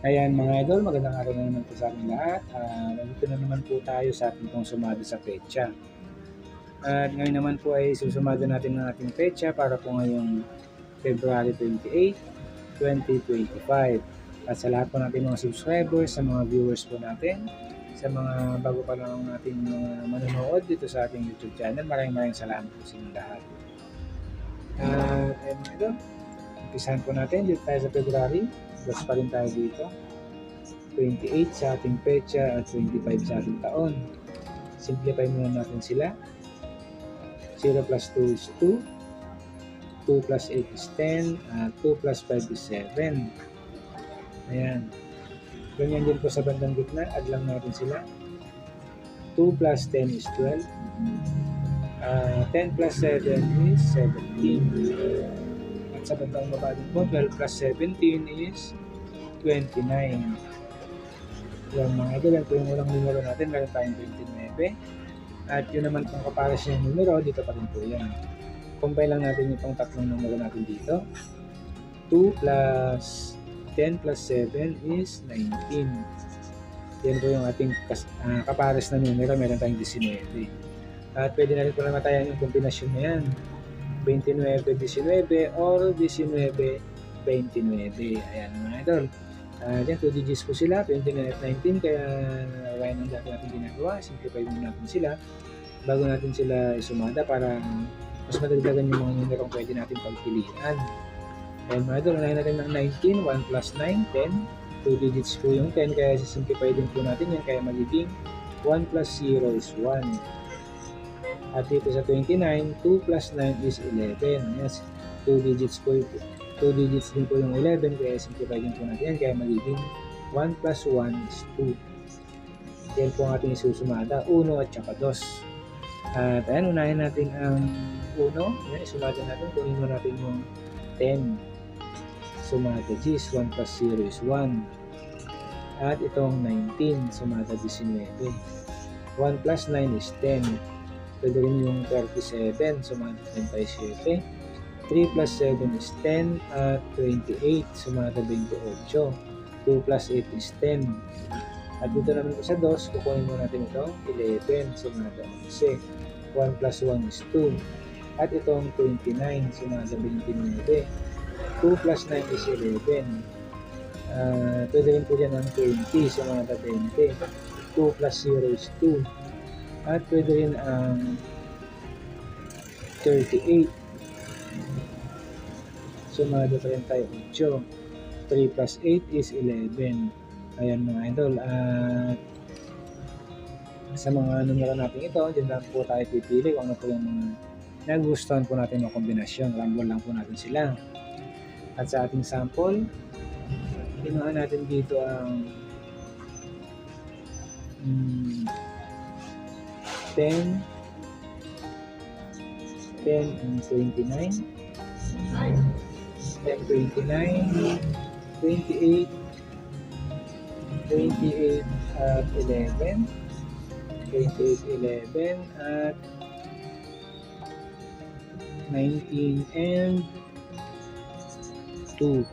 Ayan mga idol, magandang araw na naman po sa ating lahat. Uh, nandito na naman po tayo sa ating pong sumado sa pecha. At ngayon naman po ay susumado natin ng ating pecha para po ngayong February 28, 2025. At sa lahat po natin mga subscribers, sa mga viewers po natin, sa mga bago pa lang nating mga manonood dito sa ating YouTube channel, maraming maraming salamat po sa inyong lahat. At uh, ayun mga idol, umpisahan po natin. Dito tayo sa February. Plus pa rin tayo dito. 28 sa ating pecha at 25 sa ating taon. Simplify muna natin sila. 0 plus 2 is 2 2 plus 8 is 10 at 2 plus 5 is 7 ayan. Ganyan din po sa bandang gitna. Add lang natin sila. 2 plus 10 is 12 uh, 10 plus 7 is 17 at sa bandang baba din po, 12 plus 17 is 29. Yung mga idol, yan po yung unang numero natin. Meron tayong 29. At yun naman kung kapares yung numero, dito pa rin po yan. Combine lang natin itong tatlong numero natin dito. 2 plus 10 plus 7 is 19. Yan po yung ating uh, kapares na numero. Meron tayong 19. At pwede na rin po na matayan yung kombinasyon na yan. 29-19 or 19-29. Ayan mga idol. Uh, dyan, 2 digits po sila, 29 at 19, kaya gaya ng dati natin ginagawa, simplify muna natin sila bago natin sila isumada para mas madagdagan yung mga numerong pwede natin pagpilian. Ayan mga idol, unahin natin ng 19, 1 plus 9, 10. 2 digits po yung 10, kaya simplify din po natin yan, kaya magiging 1 plus 0 is 1. At dito sa 29, 2 plus 9 is 11. Yes, 2 digits po ito. 2 digits din po yung 11, kaya simplify din po natin yan. Kaya magiging 1 plus 1 is 2. Yan po ang ating isusumada, 1 at saka 2. At ayan, unahin natin ang 1. Yan, isumada natin. Kunin mo natin yung 10. Sumada G's, 1 plus 0 is 1. At itong 19, sumada 19. 1 plus 9 is 10. Pwede rin yung 37, sumada 37. 3 plus 7 is 10 at 28, sumada 28. 2 plus 8 is 10. At dito naman sa 2, kukunin mo natin ito, 11, sumada 11. 1 plus 1 is 2. At itong 29, sumada 29. 2 plus 9 is 11. Uh, pwede rin po dyan ang 20, sumada 20. 2 plus 0 is 2. At pwede rin ang 38. Sumado pa rin tayo 8. 3 plus 8 is 11. Ayan mga idol. At sa mga numero natin ito, dyan lang po tayo pipili kung ano po yung mga nagustuhan po natin ng kombinasyon. Rumble lang po natin sila. At sa ating sample, kinuha natin dito ang mm, 10, 10 and 29, 10, 29, 28, 28 at 11, 28, 11 at 19 and 2.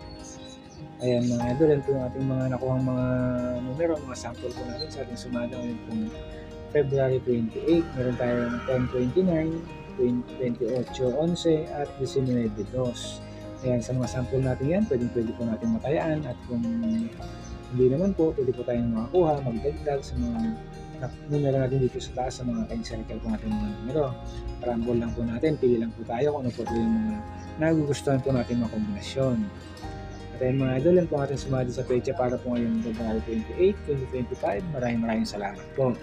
Ayan mga idol, yan yung ating mga nakuhang mga numero, mga sample po natin sa ating sumada ngayon pong February 28, meron tayong 1029, 28, 11 at 19, 2. Ayan, sa mga sample natin yan, pwedeng pwede po natin matayaan at kung hindi naman po, pwede po tayong makakuha, magdagdag sa mga numero natin dito sa taas sa mga kind-circle po natin mga numero. Parambol lang po natin, pili lang po tayo kung ano po, yung mga nagugustuhan po natin mga kombinasyon. At ayun mga idol, yan po ating sumali sa pecha para po ngayong February 28, 2025. Maraming maraming salamat po.